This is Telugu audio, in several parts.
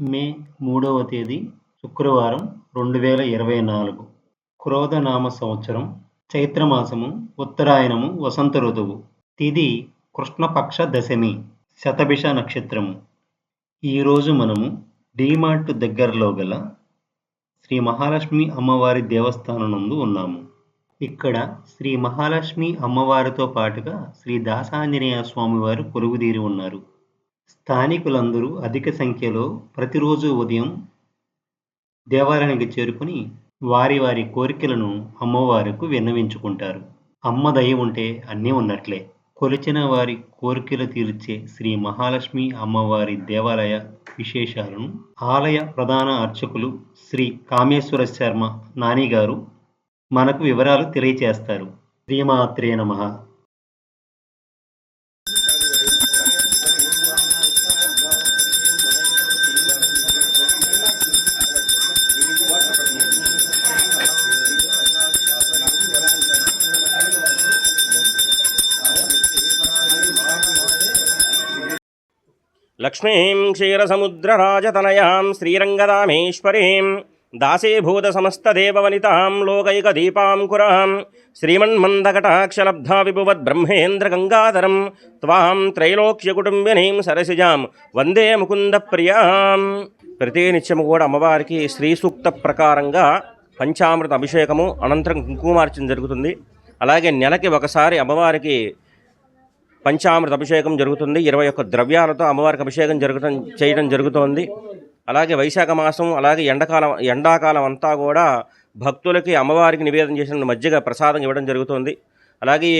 మే మూడవ తేదీ శుక్రవారం రెండు వేల ఇరవై నాలుగు. క్రోధనామ సంవత్సరం చైత్రమాసము ఉత్తరాయణము వసంత ఋతువు. తిది కృష్ణపక్ష దశమి శతభిష నక్షత్రము. ఈరోజు మనము డీమార్ట్ దగ్గరలో గల శ్రీ మహాలక్ష్మి అమ్మవారి దేవస్థానం నందు ఉన్నాము. ఇక్కడ శ్రీ మహాలక్ష్మి అమ్మవారితో పాటుగా శ్రీ దాసాంజనేయ స్వామివారు కొలువుదీరి ఉన్నారు. స్థానికులందరూ అధిక సంఖ్యలో ప్రతిరోజు ఉదయం దేవాలయానికి చేరుకుని వారి వారి కోరికలను అమ్మవారికి విన్నవించుకుంటారు. అమ్మ దయ ఉంటే అన్నీ ఉన్నట్లే. కొలిచిన వారి కోరికలు తీర్చే శ్రీ మహాలక్ష్మి అమ్మవారి దేవాలయ విశేషాలను ఆలయ ప్రధాన అర్చకులు శ్రీ కామేశ్వర శర్మ నాని గారు మనకు వివరాలు తెలియచేస్తారు. శ్రీమాత్రే నమ. లక్ష్మీం క్షీరసముద్రరాజతనయాం శ్రీరంగదామేశ్వరీం దాసీభూతసమస్తదేవవనితాం లోకైకదీపాంకురాం శ్రీమన్మందకటాక్షలబ్ధా విభువద్ బ్రహ్మేంద్రగంగాధరం త్వాం త్రైలోక్యకుటుంబినీం సరసిజాం వందే ముకుంద ప్రియాం ప్రతి నిత్యము కూడా అమ్మవారికి శ్రీ సూక్త ప్రకారంగా పంచామృత అభిషేకము అనంతరం కుంకుమార్చన జరుగుతుంది. అలాగే నెలకి ఒకసారి అమ్మవారికి పంచామృత అభిషేకం జరుగుతుంది. ఇరవై ఒక్క ద్రవ్యాలతో అమ్మవారికి అభిషేకం జరుగుతం చేయడం జరుగుతోంది. అలాగే వైశాఖ మాసం అలాగే ఎండాకాలం ఎండాకాలం అంతా కూడా భక్తులకి అమ్మవారికి నివేదన చేసిన మధ్యగా ప్రసాదం ఇవ్వడం జరుగుతుంది. అలాగే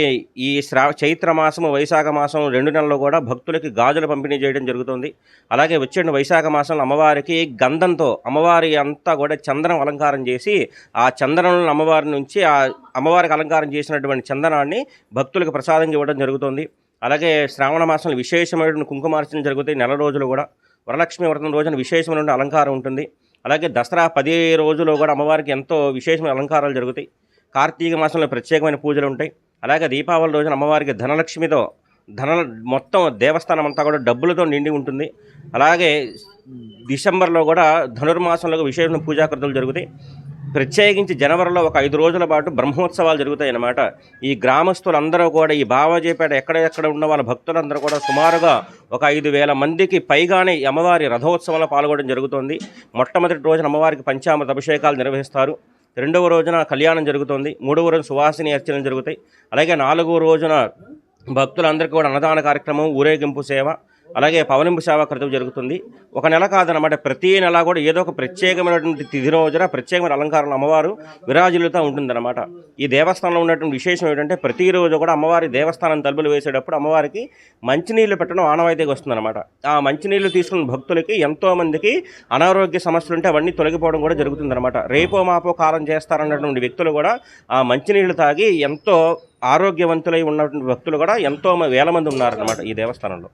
ఈ శ్రా చైత్ర మాసము వైశాఖ మాసం రెండు నెలల్లో కూడా భక్తులకి గాజులు పంపిణీ చేయడం జరుగుతుంది. అలాగే వచ్చే వైశాఖ మాసంలో అమ్మవారికి గంధంతో అమ్మవారి అంతా కూడా చందనం అలంకారం చేసి ఆ చందనం అమ్మవారి నుంచి ఆ అమ్మవారికి అలంకారం చేసినటువంటి చందనాన్ని భక్తులకు ప్రసాదంగా ఇవ్వడం జరుగుతుంది. అలాగే శ్రావణ మాసంలో విశేషమైన కుంకుమార్చన జరుగుతాయి. నెల రోజులు కూడా. వరలక్ష్మి వ్రతం రోజున విశేషమైన అలంకారం ఉంటుంది. అలాగే దసరా పది రోజులు కూడా అమ్మవారికి ఎంతో విశేషమైన అలంకారాలు జరుగుతాయి. కార్తీక మాసంలో ప్రత్యేకమైన పూజలు ఉంటాయి. అలాగే దీపావళి రోజున అమ్మవారికి ధనలక్ష్మితో ధన మొత్తం దేవస్థానం అంతా కూడా డబ్బులతో నిండి ఉంటుంది. అలాగే డిసెంబర్లో కూడా ధనుర్మాసంలో విశేషమైన పూజాకృతులు జరుగుతాయి. ప్రత్యేకించి జనవరిలో ఒక ఐదు రోజుల పాటు బ్రహ్మోత్సవాలు జరుగుతాయి అన్నమాట ఈ గ్రామస్తులందరూ కూడా ఈ బావాజీపేట ఎక్కడెక్కడ ఉన్న వాళ్ళ భక్తులందరూ కూడా సుమారుగా ఒక ఐదు వేల మందికి పైగానే అమ్మవారి రథోత్సవంలో పాల్గొనడం జరుగుతుంది. మొట్టమొదటి రోజున అమ్మవారికి పంచామృత అభిషేకాలు నిర్వహిస్తారు. రెండవ రోజున కళ్యాణం జరుగుతుంది. మూడవ రోజు సువాసిని అర్చనలు జరుగుతాయి. అలాగే నాలుగవ రోజున భక్తులందరికీ కూడా అన్నదాన కార్యక్రమం ఊరేగింపు సేవ అలాగే పవనింపు సేవ క్రతువు జరుగుతుంది. ఒక నెల కాదనమాట ప్రతి నెల కూడా ఏదో ఒక ప్రత్యేకమైనటువంటి తిథి రోజున ప్రత్యేకమైన అలంకారంలో అమ్మవారు విరాజులతో ఉంటుందన్నమాట. ఈ దేవస్థానంలో ఉన్నటువంటి విశేషం ఏంటంటే ప్రతిరోజు కూడా అమ్మవారి దేవస్థానం తలుపులు వేసేటప్పుడు అమ్మవారికి మంచినీళ్ళు పెట్టడం ఆనవాయితీగా వస్తుందన్నమాట. ఆ మంచినీళ్ళు తీసుకున్న భక్తులకి ఎంతోమందికి అనారోగ్య సమస్యలు ఉంటే అవన్నీ తొలగిపోవడం కూడా జరుగుతుందన్నమాట. రేపో మాపో కాలం చేస్తారన్నటువంటి వ్యక్తులు కూడా ఆ మంచినీళ్ళు తాగి ఎంతో ఆరోగ్యవంతులై ఉన్నటువంటి భక్తులు కూడా ఎంతో మ- వేల మంది ఉన్నారన్నమాట ఈ దేవస్థానంలో.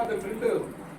తర్వాత ప్రింట్.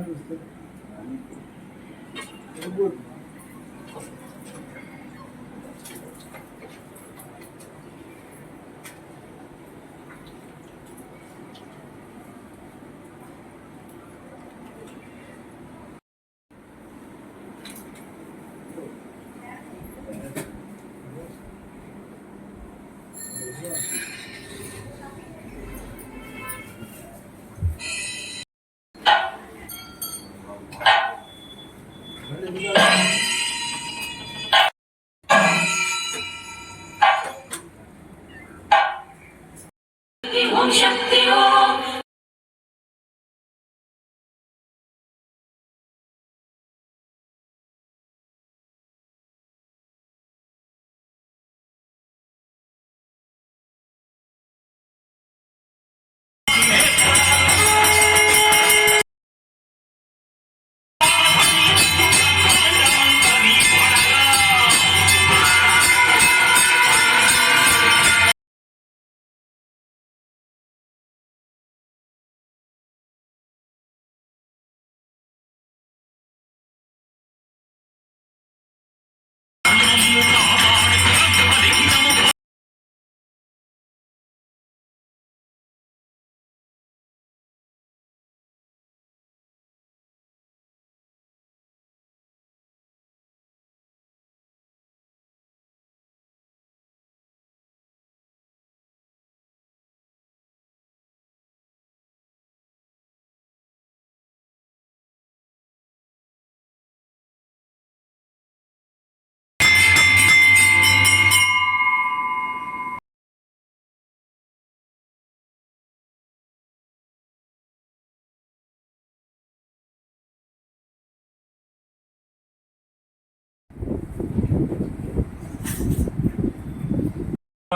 చూస్తే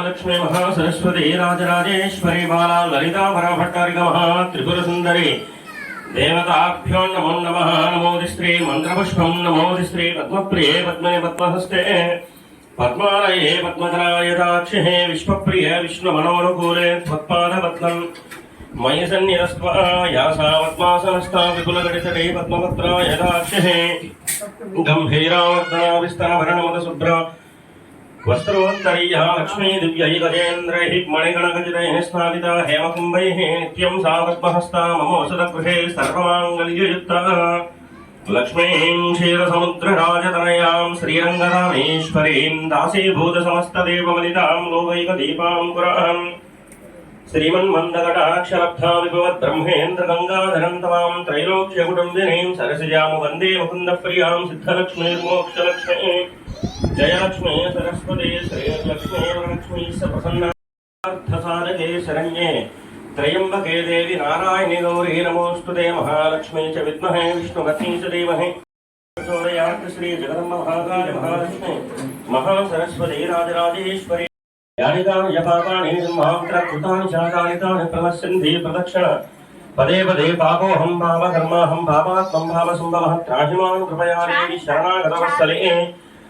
మహాలక్ష్మి మహాసరస్వతి రాజరాజేశ్వరి బాలా లలితా పరభట్టారిక మహా త్రిపుర సుందరి దేవతాభ్యో నమో నమ నమోది శ్రీ మంత్రపుష్పం నమోది శ్రీ పద్మప్రియే పద్మని పద్మహస్తే పద్మాలయే పద్మజనాయదాక్షి విశ్వప్రియ విష్ణుమనోనుకూలే పద్మాధపద్మం మయి సన్నిరస్త్వా యాసా పద్మాసనస్థా విపులగడితడే పద్మపత్రాయదాక్షి గంభీరావర్ధనా విస్తరభరణమద శుభ్ర वस्त्रोत्तरीया लक्ष्मी दिव्यै गजेन्द्रैः मणिगणगजितैः स्नादिता हेमकुम्भैः नित्यं सा पद्महस्ता सर्वमाङ्गल्ययुक्ता। लक्ष्मीं क्षीरसमुद्रराजतनयां श्रीरङ्गरामेश्वरीं दासीभूतसमस्तदेवमलितां लोकैकदीपां पुराम् श्रीमन्मन्दकटाक्षरब्धा विभवद्ब्रह्मेन्द्रगङ्गाधरं तवां त्रैलोक्यकुटुम्बिनीं सरसिजामु वंदे मुकुन्दप्रियाँ सिद्धलक्ष्मीर्मोक्षलक्ष्मी। जयलक्ष्मी सरस्वती श्रीलक्ष्मी वरलक्ष्मी शरण्ये त्र्यम्बके देवि नारायणि गौरी नमोऽस्तु महालक्ष्मी च विद्महे विष्णुपत्नी च धीमहि। प्रचोदयात् श्री महालक्ष्मी, महासरस्वती राजराजेश्वरी। यानि तानि जपापानि सिंहात्र कृतानि शाकानि तानि प्रवस्यन्ति प्रदक्षिण। पदे पदे पापोऽहं भावकर्माहं भावात्मं भावसम्भवः त्राहिमां कृपया देवि शरणागतवत्सले।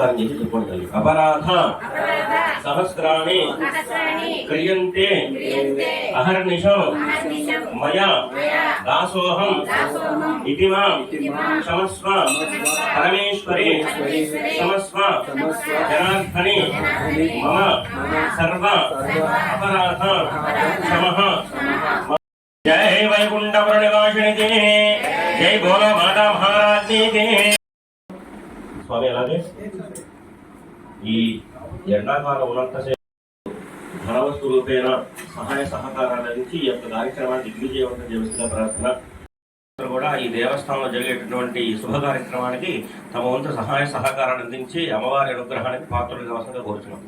నమస్కారం చేసి చెప్పండి తల్లి. అపరాధ సహస్రాణి క్రియంతే అహర్నిశం మయా దాసోహం ఇతి మాం క్షమస్వ పరమేశ్వరి క్షమస్వ జనార్దని మమ సర్వ అపరాధ క్షమః జై వైకుంఠపుర నివాసినికి జై మాతా మహారాజ్ఞికి స్వామి అలాగే ఈ ఎండాకాలం ఉన్నంతసేపు ధనవస్తు రూపేణ సహాయ సహకారాలు అందించి ఈ యొక్క కార్యక్రమాన్ని దిగ్విజయవంతం చేయవలసిన ప్రార్థన కూడా ఈ దేవస్థానంలో జరిగేటటువంటి ఈ శుభ కార్యక్రమానికి తమ వంతు సహాయ సహకారాన్ని అందించి అమ్మవారి అనుగ్రహానికి పాత్రలు కావాల్సిందిగా కోరుతున్నాం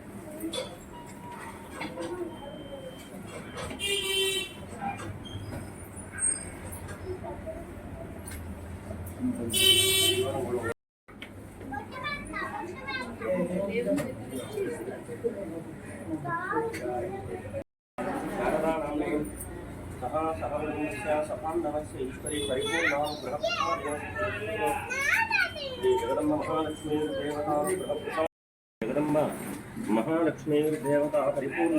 ఈశ్వరి పరిపూర్ణాం జగదంబ మహాలక్ష్మీ దేవతా జగదంబ మహాలక్ష్మీర్దేవత పరిపూర్ణ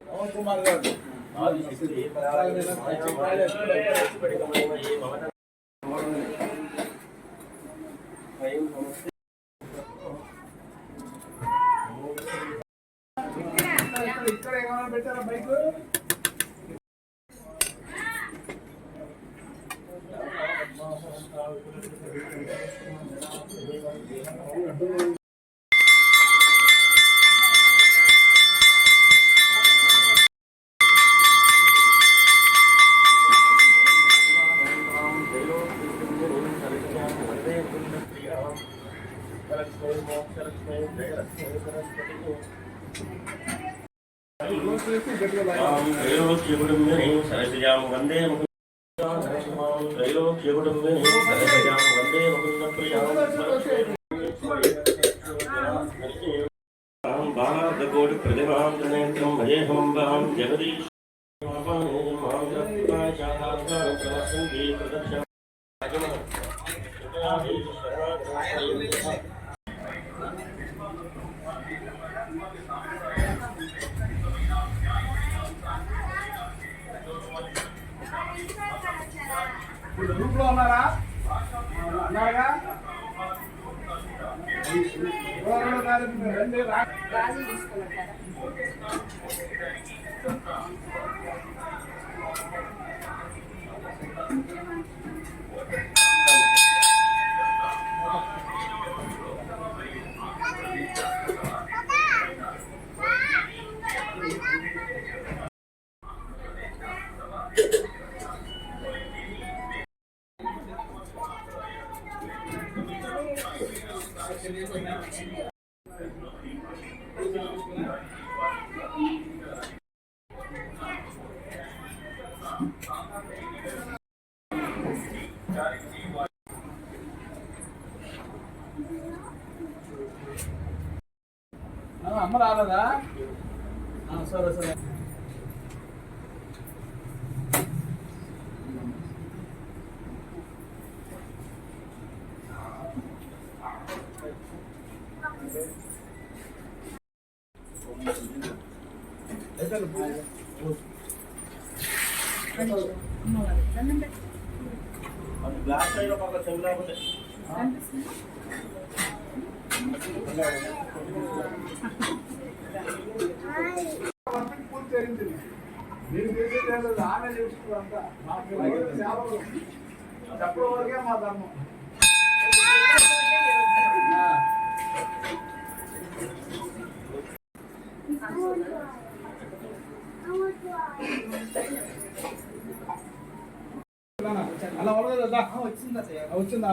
పవన్ కుమార్ గారు ఇక్కడ Gracias. ఇప్పుడు గ్రూప్ ఉన్నారా రండి, రా. గ్లాస్ పూర్తి మీరు చేసేది ఆమె చేస్తుంది సేవలు చెప్పడం వరకే మా ధర్మం ఆ. వరదా వచ్చిందా. వచ్చిందా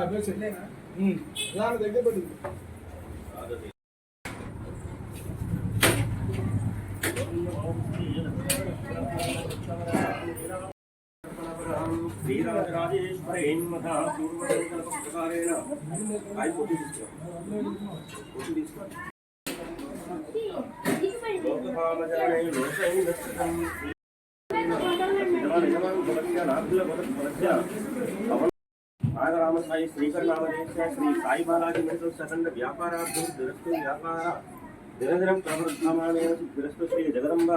దాని దగ్గర పడింది. ఆయన పొట్టి తీసుకో పొట్టి తీసుకో నామదేశ శ్రీ సాయి బాలాజీ మెడికల్ సకండ వ్యాపారార్థం దురస్తు వ్యాపార నిరంతరం ప్రవృద్ధమానే దురస్తు శ్రీ జగదంబ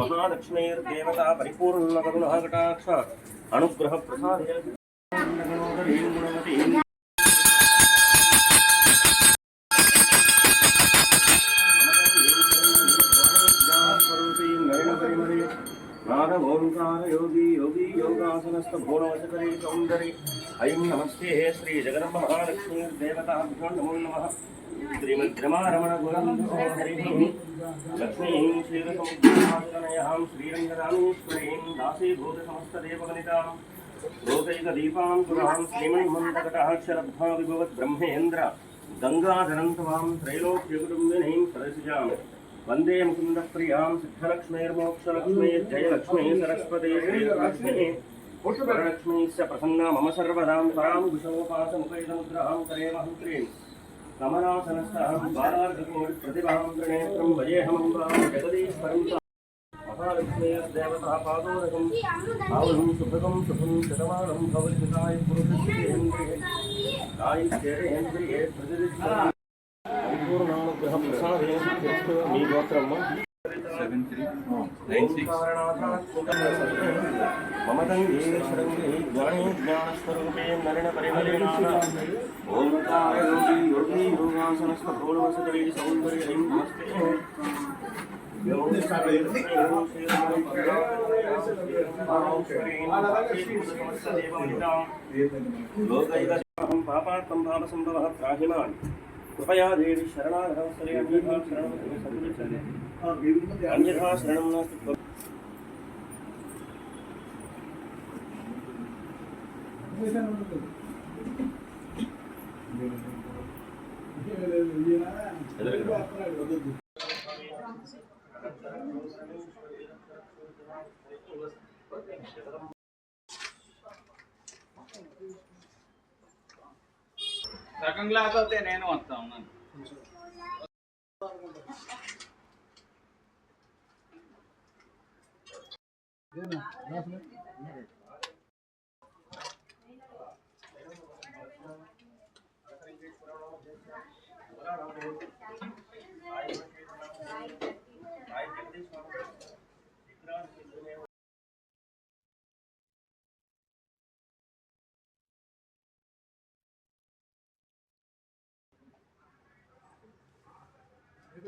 మహాలక్ష్మీర్దేవత పరిపూర్ణ కరుణాకటాక్ష అనుగ్రహ ప్రసాద నాద ఓంకార యోగి యోగి యోగాసనస్థ భూనవశకరీ సౌందరి ఐం నమస్తే శ్రీ జగదంబ మహాలక్ష్మీ దేవత నమో నమ శ్రీమద్రమారమణ గుణం లక్ష్మీం శ్రీరసముద్రనయాం శ్రీరంగరామేశ్వరీం దాసీభూత సమస్తదేవగణితాం లోకైకదీపాం పురాం శ్రీమన్మంతకటాక్షరబ్ధా విభవత్ బ్రహ్మేంద్ర గంగాధరం తమాం త్రైలోక్యకుటుంబినీం సరసిజాం వందే ముకుంద ప్రియాం సిద్ధలక్ష్మీర్మోక్షలక్ష్మీర్జయలక్ష్మీ సరస్వతి శ్రీలక్ష్మీ పుష్పలక్ష్మీశ్చ ప్రసన్నా మమ సర్వదాం పరాం కుశోపాసముఖైదముద్రాం కరేమహం త్రీం కమలాసనస్థాం బాలార్ఘకోటి ప్రతిభాం త్రినేత్రం వయేహమంబాం జగదీశ్వరం మహాలక్ష్మీర్దేవతా పాదోరకం ఆవనం సుభగం శుభం శతమానం భవతికాయ పురుషేంద్రియే కాయేంద్రియే సెవెన్ త్రీ నైన్ సిక్స్ జ్ఞానస్వరూపే పరిమళేనాథ ఓంకార యోగి యోగి నమస్తే పాపసంభవ త్రాహిమాన్ కృపయా దేవి శరణాగరవసరే అన్యథా శరణం సంతుచ్చతే అన్యథా శరణం నాస్తి సగం గ్లాస్ అవుతే నేను వస్తా ఉన్నాను.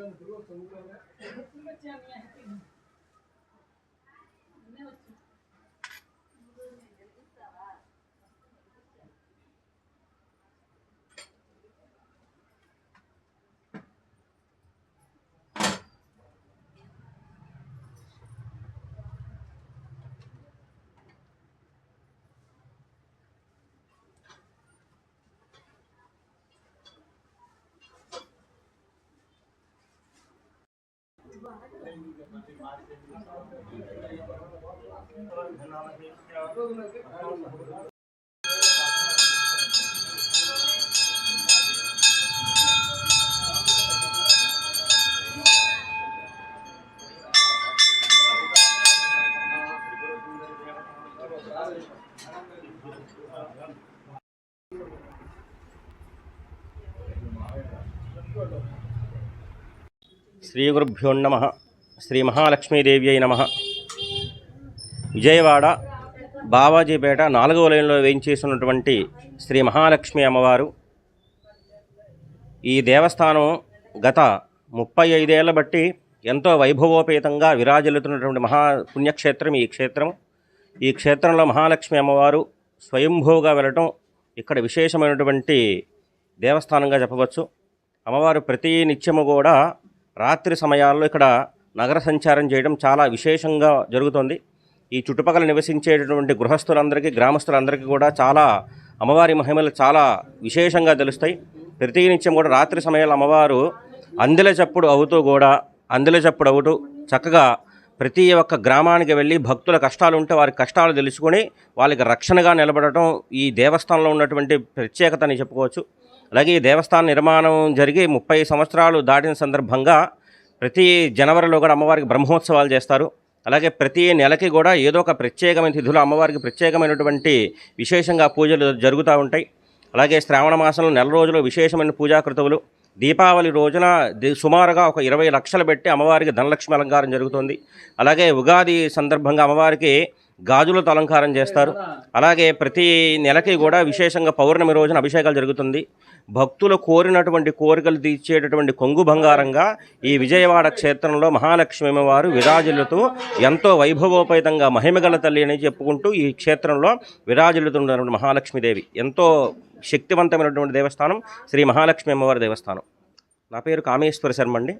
एकदम ग्रोथ हो रहा है శ్రీ గురుభ్యో నమ. శ్రీ మహాలక్ష్మీదేవి నమ. విజయవాడ బావాజీపేట నాలుగవ లైన్లో వేయించేసినటువంటి శ్రీ మహాలక్ష్మి అమ్మవారు. ఈ దేవస్థానం గత ముప్పై ఐదేళ్ళ బట్టి ఎంతో వైభవోపేతంగా విరాజిల్లుతున్నటువంటి మహా పుణ్యక్షేత్రం ఈ క్షేత్రం. ఈ క్షేత్రంలో మహాలక్ష్మి అమ్మవారు స్వయంభూగా వెళ్ళటం ఇక్కడ విశేషమైనటువంటి దేవస్థానంగా చెప్పవచ్చు. అమ్మవారు ప్రతి నిత్యము కూడా రాత్రి సమయాల్లో ఇక్కడ నగర సంచారం చేయడం చాలా విశేషంగా జరుగుతుంది. ఈ చుట్టుపక్కల నివసించేటటువంటి గృహస్థులందరికీ గ్రామస్తులందరికీ కూడా చాలా అమ్మవారి మహిమలు చాలా విశేషంగా తెలుస్తాయి. ప్రతి నిత్యం కూడా రాత్రి సమయాల్లో అమ్మవారు అందెల చప్పుడు అవుతూ కూడా అందెల చప్పుడు అవుతూ చక్కగా ప్రతి ఒక్క గ్రామానికి వెళ్ళి భక్తుల కష్టాలు ఉంటే వారి కష్టాలు తెలుసుకొని వాళ్ళకి రక్షణగా నిలబడటం ఈ దేవస్థానంలో ఉన్నటువంటి ప్రత్యేకత అని చెప్పుకోవచ్చు. అలాగే ఈ దేవస్థాన నిర్మాణం జరిగి ముప్పై సంవత్సరాలు దాటిన సందర్భంగా ప్రతి జనవరిలో కూడా అమ్మవారికి బ్రహ్మోత్సవాలు చేస్తారు. అలాగే ప్రతి నెలకి కూడా ఏదో ఒక ప్రత్యేకమైన తిథులు అమ్మవారికి ప్రత్యేకమైనటువంటి విశేషంగా పూజలు జరుగుతూ ఉంటాయి. అలాగే శ్రావణ మాసంలో నెల రోజులు విశేషమైన పూజాకృతువులు. దీపావళి రోజున ది- సుమారుగా ఒక ఇరవై లక్షలు పెట్టి అమ్మవారికి ధనలక్ష్మి అలంకారం జరుగుతుంది. అలాగే ఉగాది సందర్భంగా అమ్మవారికి గాజులతో అలంకారం చేస్తారు. అలాగే ప్రతి నెలకి కూడా విశేషంగా పౌర్ణమి రోజున అభిషేకాలు జరుగుతుంది. భక్తులు కోరినటువంటి కోరికలు తీర్చేటటువంటి కొంగు బంగారంగా ఈ విజయవాడ క్షేత్రంలో మహాలక్ష్మి అమ్మవారు విరాజిల్లుతూ ఎంతో వైభవోపేతంగా మహిమగల తల్లి అని చెప్పుకుంటూ ఈ క్షేత్రంలో విరాజిల్లుతున్నటువంటి మహాలక్ష్మీదేవి. ఎంతో శక్తివంతమైనటువంటి దేవస్థానం శ్రీ మహాలక్ష్మి అమ్మవారి దేవస్థానం. నా పేరు కామేశ్వర శర్మ అండి.